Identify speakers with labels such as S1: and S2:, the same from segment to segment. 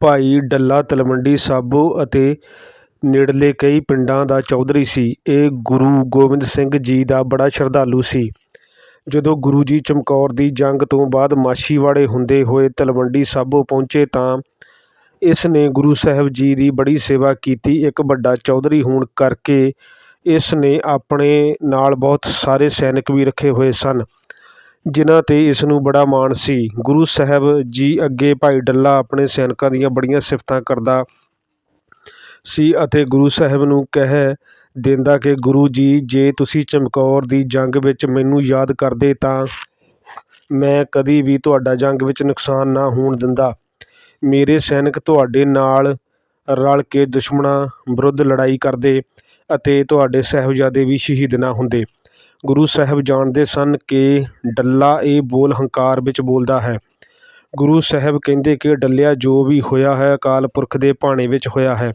S1: ਭਾਈ ਡੱਲਾ ਤਲਵੰਡੀ ਸਾਬੋ ਅਤੇ ਨੇੜਲੇ ਕਈ ਪਿੰਡਾਂ ਦਾ ਚੌਧਰੀ ਸੀ। ਇਹ ਗੁਰੂ ਗੋਬਿੰਦ ਸਿੰਘ ਜੀ ਦਾ ਬੜਾ ਸ਼ਰਧਾਲੂ ਸੀ। ਜਦੋਂ ਗੁਰੂ ਜੀ ਚਮਕੌਰ ਦੀ ਜੰਗ ਤੋਂ ਬਾਅਦ ਮਾਛੀਵਾੜੇ ਹੁੰਦੇ ਹੋਏ ਤਲਵੰਡੀ ਸਾਬੋ ਪਹੁੰਚੇ ਤਾਂ ਇਸ ਨੇ ਗੁਰੂ ਸਾਹਿਬ ਜੀ ਦੀ ਬੜੀ ਸੇਵਾ ਕੀਤੀ। ਇੱਕ ਵੱਡਾ ਚੌਧਰੀ ਹੋਣ ਕਰਕੇ ਇਸ ਨੇ ਆਪਣੇ ਨਾਲ ਬਹੁਤ ਸਾਰੇ ਸੈਨਿਕ ਵੀ ਰੱਖੇ ਹੋਏ ਸਨ, ਜਿਨ੍ਹਾਂ 'ਤੇ ਇਸ ਨੂੰ ਬੜਾ ਮਾਣ ਸੀ। ਗੁਰੂ ਸਾਹਿਬ ਜੀ ਅੱਗੇ ਭਾਈ ਡੱਲਾ ਆਪਣੇ ਸੈਨਿਕਾਂ ਦੀਆਂ ਬੜੀਆਂ ਸਿਫ਼ਤਾਂ ਕਰਦਾ ਸੀ ਅਤੇ ਗੁਰੂ ਸਾਹਿਬ ਨੂੰ ਕਹਿ ਦਿੰਦਾ ਕਿ ਗੁਰੂ ਜੀ, ਜੇ ਤੁਸੀਂ ਚਮਕੌਰ ਦੀ ਜੰਗ ਵਿੱਚ ਮੈਨੂੰ ਯਾਦ ਕਰਦੇ ਤਾਂ ਮੈਂ ਕਦੀ ਵੀ ਤੁਹਾਡਾ ਜੰਗ ਵਿੱਚ ਨੁਕਸਾਨ ਨਾ ਹੋਣ ਦਿੰਦਾ। ਮੇਰੇ ਸੈਨਿਕ ਤੁਹਾਡੇ ਨਾਲ ਰਲ ਕੇ ਦੁਸ਼ਮਣਾਂ ਵਿਰੁੱਧ ਲੜਾਈ ਕਰਦੇ ਅਤੇ ਤੁਹਾਡੇ ਸਾਹਿਬਜ਼ਾਦੇ ਵੀ ਸ਼ਹੀਦ ਨਾ ਹੁੰਦੇ। ਗੁਰੂ ਸਾਹਿਬ ਜਾਣਦੇ ਸਨ ਕਿ ਡੱਲਾ ਇਹ ਬੋਲ ਹੰਕਾਰ ਵਿੱਚ ਬੋਲਦਾ ਹੈ। ਗੁਰੂ ਸਾਹਿਬ ਕਹਿੰਦੇ ਕਿ ਡੱਲਿਆ ਜੋ ਵੀ ਹੋਇਆ ਹੈ ਅਕਾਲ ਪੁਰਖ ਦੇ ਭਾਣੇ ਵਿੱਚ ਹੋਇਆ ਹੈ।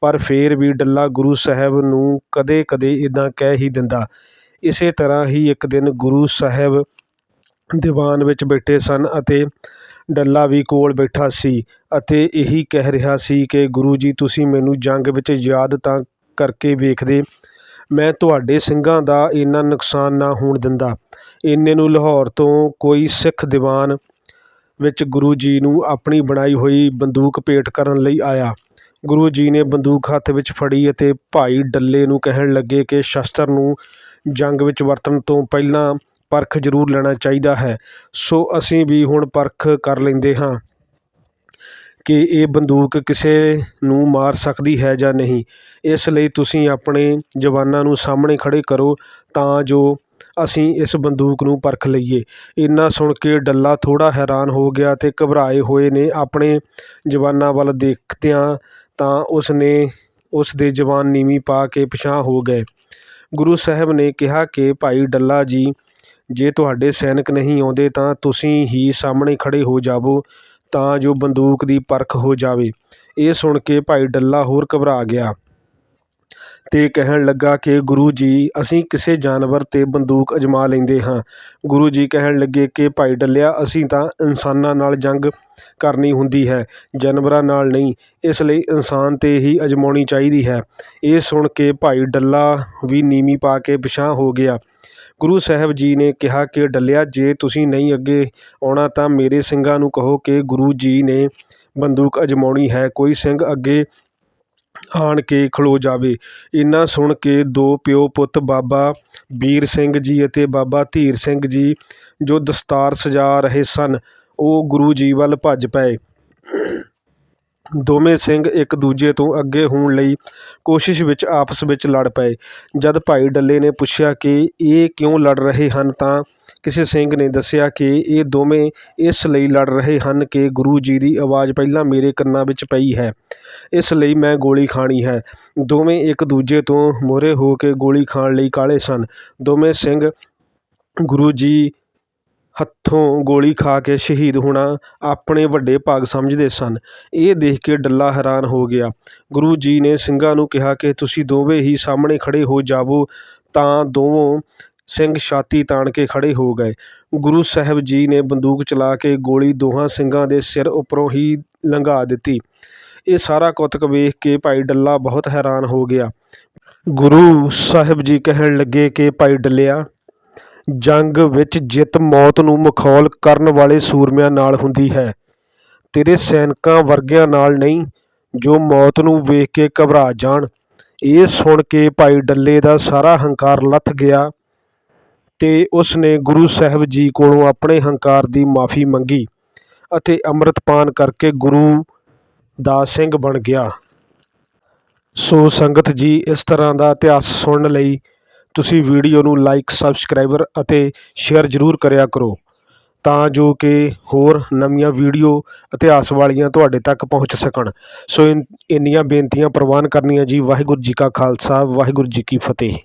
S1: ਪਰ ਫਿਰ ਵੀ ਡੱਲਾ ਗੁਰੂ ਸਾਹਿਬ ਨੂੰ ਕਦੇ-ਕਦੇ ਏਦਾਂ ਕਹਿ ਹੀ ਦਿੰਦਾ। ਇਸੇ ਤਰ੍ਹਾਂ ਹੀ ਇੱਕ ਦਿਨ ਗੁਰੂ ਸਾਹਿਬ ਦੀਵਾਨ ਵਿੱਚ ਬੈਠੇ ਸਨ ਅਤੇ ਡੱਲਾ ਵੀ ਕੋਲ ਬੈਠਾ ਸੀ ਅਤੇ ਇਹੀ ਕਹਿ ਰਿਹਾ ਸੀ ਕਿ ਗੁਰੂ ਜੀ ਤੁਸੀਂ ਮੈਨੂੰ ਜੰਗ ਵਿੱਚ ਯਾਦ ਤਾਂ ਕਰਕੇ ਵੇਖਦੇ, ਮੈਂ ਤੁਹਾਡੇ ਸਿੰਘਾਂ ਦਾ ਇੰਨਾ ਨੁਕਸਾਨ ਨਾ ਹੋਣ ਦਿੰਦਾ। ਇੰਨੇ ਨੂੰ ਲਾਹੌਰ ਤੋਂ ਕੋਈ ਸਿੱਖ ਦੀਵਾਨ ਵਿੱਚ ਗੁਰੂ ਜੀ ਨੂੰ ਆਪਣੀ ਬਣਾਈ ਹੋਈ ਬੰਦੂਕ ਭੇਟ ਕਰਨ ਲਈ ਆਇਆ। ਗੁਰੂ ਜੀ ਨੇ ਬੰਦੂਕ ਹੱਥ ਵਿੱਚ ਫੜੀ ਅਤੇ ਭਾਈ ਡੱਲੇ ਨੂੰ ਕਹਿਣ ਲੱਗੇ ਕਿ ਸ਼ਸਤਰ ਨੂੰ ਜੰਗ ਵਿੱਚ ਵਰਤਣ ਤੋਂ ਪਹਿਲਾਂ ਪਰਖ ਜ਼ਰੂਰ ਲੈਣਾ ਚਾਹੀਦਾ ਹੈ, ਸੋ ਅਸੀਂ ਵੀ ਹੁਣ ਪਰਖ ਕਰ ਲੈਂਦੇ ਹਾਂ ਕਿ ਇਹ ਬੰਦੂਕ ਕਿਸੇ ਨੂੰ ਮਾਰ ਸਕਦੀ ਹੈ ਜਾਂ ਨਹੀਂ। ਇਸ ਲਈ ਤੁਸੀਂ ਆਪਣੇ ਜਵਾਨਾਂ ਨੂੰ ਸਾਹਮਣੇ ਖੜ੍ਹੇ ਕਰੋ ਤਾਂ ਜੋ ਅਸੀਂ ਇਸ ਬੰਦੂਕ ਨੂੰ ਪਰਖ ਲਈਏ। ਇੰਨਾ ਸੁਣ ਕੇ ਡੱਲਾ ਥੋੜ੍ਹਾ ਹੈਰਾਨ ਹੋ ਗਿਆ ਅਤੇ ਘਬਰਾਏ ਹੋਏ ਨੇ ਆਪਣੇ ਜਵਾਨਾਂ ਵੱਲ ਦੇਖਦਿਆਂ ਤਾਂ ਉਸ ਨੇ ਉਸ ਦੇ ਜਵਾਨ ਨੀਵੀਂ ਪਾ ਕੇ ਪਿਛਾਂਹ ਹੋ ਗਏ। ਗੁਰੂ ਸਾਹਿਬ ਨੇ ਕਿਹਾ ਕਿ ਭਾਈ ਡੱਲਾ ਜੀ, ਜੇ ਤੁਹਾਡੇ ਸੈਨਿਕ ਨਹੀਂ ਆਉਂਦੇ ਤਾਂ ਤੁਸੀਂ ਹੀ ਸਾਹਮਣੇ ਖੜ੍ਹੇ ਹੋ ਜਾਵੋ ਤਾਂ ਜੋ ਬੰਦੂਕ ਦੀ ਪਰਖ ਹੋ ਜਾਵੇ। ਇਹ ਸੁਣ ਕੇ ਭਾਈ ਡੱਲਾ ਹੋਰ ਘਬਰਾ ਗਿਆ ਅਤੇ ਕਹਿਣ ਲੱਗਾ ਕਿ ਗੁਰੂ ਜੀ, ਅਸੀਂ ਕਿਸੇ ਜਾਨਵਰ 'ਤੇ ਬੰਦੂਕ ਅਜ਼ਮਾ ਲੈਂਦੇ ਹਾਂ। ਗੁਰੂ ਜੀ ਕਹਿਣ ਲੱਗੇ ਕਿ ਭਾਈ ਡੱਲਿਆ, ਅਸੀਂ ਤਾਂ ਇਨਸਾਨਾਂ ਨਾਲ ਜੰਗ ਕਰਨੀ ਹੁੰਦੀ ਹੈ, ਜਾਨਵਰਾਂ ਨਾਲ ਨਹੀਂ। ਇਸ ਲਈ ਇਨਸਾਨ 'ਤੇ ਹੀ ਅਜ਼ਮਾਉਣੀ ਚਾਹੀਦੀ ਹੈ। ਇਹ ਸੁਣ ਕੇ ਭਾਈ ਡੱਲਾ ਵੀ ਨੀਵੀਂ ਪਾ ਕੇ ਪਿਛਾਂਹ ਹੋ ਗਿਆ। ਗੁਰੂ ਸਾਹਿਬ ਜੀ ਨੇ ਕਿਹਾ ਕਿ ਡੱਲਿਆ, ਜੇ ਤੁਸੀਂ ਨਹੀਂ ਅੱਗੇ ਆਉਣਾ ਤਾਂ ਮੇਰੇ ਸਿੰਘਾਂ ਨੂੰ ਕਹੋ ਕਿ ਗੁਰੂ ਜੀ ਨੇ ਬੰਦੂਕ ਅਜ਼ਮਾਉਣੀ ਹੈ, ਕੋਈ ਸਿੰਘ ਅੱਗੇ ਆਣ ਕੇ ਖਲੋ ਜਾਵੇ। ਏਨਾ ਸੁਣ ਕੇ ਦੋ ਪਿਓ-ਪੁੱਤ ਬਾਬਾ ਵੀਰ ਸਿੰਘ ਜੀ ਅਤੇ ਬਾਬਾ ਧੀਰ ਸਿੰਘ ਜੀ, ਜੋ ਦਸਤਾਰ ਸਜਾ ਰਹੇ ਸਨ, ਉਹ ਗੁਰੂ ਜੀ ਵੱਲ ਭੱਜ ਪਏ। ਦੋਵੇਂ ਸਿੰਘ ਇੱਕ ਦੂਜੇ ਤੋਂ ਅੱਗੇ ਹੋਣ ਲਈ ਕੋਸ਼ਿਸ਼ ਵਿੱਚ ਆਪਸ ਵਿੱਚ ਲੜ ਪਏ। ਜਦ ਭਾਈ ਡੱਲੇ ਨੇ ਪੁੱਛਿਆ ਕਿ ਇਹ ਕਿਉਂ ਲੜ ਰਹੇ ਹਨ ਤਾਂ ਕਿਸੇ ਸਿੰਘ ਨੇ ਦੱਸਿਆ ਕਿ ਇਹ ਦੋਵੇਂ ਇਸ ਲਈ ਲੜ ਰਹੇ ਹਨ ਕਿ ਗੁਰੂ ਜੀ ਦੀ ਆਵਾਜ਼ ਪਹਿਲਾਂ ਮੇਰੇ ਕੰਨਾਂ ਵਿੱਚ ਪਈ ਹੈ, ਇਸ ਲਈ ਮੈਂ ਗੋਲੀ ਖਾਣੀ ਹੈ। ਦੋਵੇਂ ਇੱਕ ਦੂਜੇ ਤੋਂ ਮੂਹਰੇ ਹੋ ਕੇ ਗੋਲੀ ਖਾਣ ਲਈ ਕਾਹਲੇ ਸਨ। ਦੋਵੇਂ ਸਿੰਘ ਗੁਰੂ ਜੀ ਹੱਥੋਂ ਗੋਲੀ ਖਾ ਕੇ ਸ਼ਹੀਦ ਹੋਣਾ ਆਪਣੇ ਵੱਡੇ ਭਾਗ ਸਮਝਦੇ ਸਨ। ਇਹ ਦੇਖ ਕੇ ਡੱਲਾ ਹੈਰਾਨ ਹੋ ਗਿਆ। ਗੁਰੂ ਜੀ ਨੇ ਸਿੰਘਾਂ ਨੂੰ ਕਿਹਾ ਕਿ ਤੁਸੀਂ ਦੋਵੇਂ ਹੀ ਸਾਹਮਣੇ ਖੜ੍ਹੇ ਹੋ ਜਾਵੋ ਤਾਂ ਦੋਵੇਂ ਸਿੰਘ ਛਾਤੀ ਤਾਣ ਕੇ ਖੜ੍ਹੇ ਹੋ ਗਏ। ਗੁਰੂ ਸਾਹਿਬ ਜੀ ਨੇ ਬੰਦੂਕ ਚਲਾ ਕੇ ਗੋਲੀ ਦੋਹਾਂ ਸਿੰਘਾਂ ਦੇ ਸਿਰ ਉੱਪਰੋਂ ਹੀ ਲੰਘਾ ਦਿੱਤੀ। ਇਹ ਸਾਰਾ ਕੁਤਕ ਵੇਖ ਕੇ ਭਾਈ ਡੱਲਾ ਬਹੁਤ ਹੈਰਾਨ ਹੋ ਗਿਆ। ਗੁਰੂ ਸਾਹਿਬ ਜੀ ਕਹਿਣ ਲੱਗੇ ਕਿ ਭਾਈ ਡੱਲਿਆ, ਜੰਗ ਵਿੱਚ ਜਿੱਤ ਮੌਤ ਨੂੰ ਮਖੌਲ ਕਰਨ ਵਾਲੇ ਸੂਰਮਿਆਂ ਨਾਲ ਹੁੰਦੀ ਹੈ, ਤੇਰੇ ਸੈਨਿਕਾਂ ਵਰਗਿਆਂ ਨਾਲ ਨਹੀਂ, ਜੋ ਮੌਤ ਨੂੰ ਵੇਖ ਕੇ ਘਬਰਾ ਜਾਣ। ਇਹ ਸੁਣ ਕੇ ਭਾਈ ਡੱਲੇ ਦਾ ਸਾਰਾ ਹੰਕਾਰ ਲੱਥ ਗਿਆ ਤੇ ਉਸ ਨੇ ਗੁਰੂ ਸਾਹਿਬ ਜੀ ਕੋਲੋਂ ਆਪਣੇ ਹੰਕਾਰ ਦੀ ਮਾਫ਼ੀ ਮੰਗੀ ਅਤੇ ਅੰਮ੍ਰਿਤਪਾਨ ਕਰਕੇ ਗੁਰੂ ਦਾ ਸਿੰਘ ਬਣ ਗਿਆ। ਸੋ ਸੰਗਤ ਜੀ, ਇਸ ਤਰ੍ਹਾਂ ਦਾ ਇਤਿਹਾਸ ਸੁਣਨ ਲਈ ਤੁਸੀਂ ਵੀਡੀਓ ਨੂੰ ਲਾਈਕ, ਸਬਸਕ੍ਰਾਈਬ ਅਤੇ ਸ਼ੇਅਰ ਜ਼ਰੂਰ ਕਰਿਆ ਕਰੋ ਤਾਂ ਜੋ ਕਿ ਹੋਰ ਨਵੀਆਂ ਵੀਡੀਓ ਇਤਿਹਾਸ ਵਾਲੀਆਂ ਤੁਹਾਡੇ ਤੱਕ ਪਹੁੰਚ ਸਕਣ। ਸੋ ਇੰਨੀਆਂ ਬੇਨਤੀਆਂ ਪ੍ਰਵਾਨ ਕਰਨੀਆਂ ਜੀ। ਵਾਹਿਗੁਰੂ ਜੀ ਕਾ ਖਾਲਸਾ, ਵਾਹਿਗੁਰੂ ਜੀ ਕੀ ਫਤਿਹ।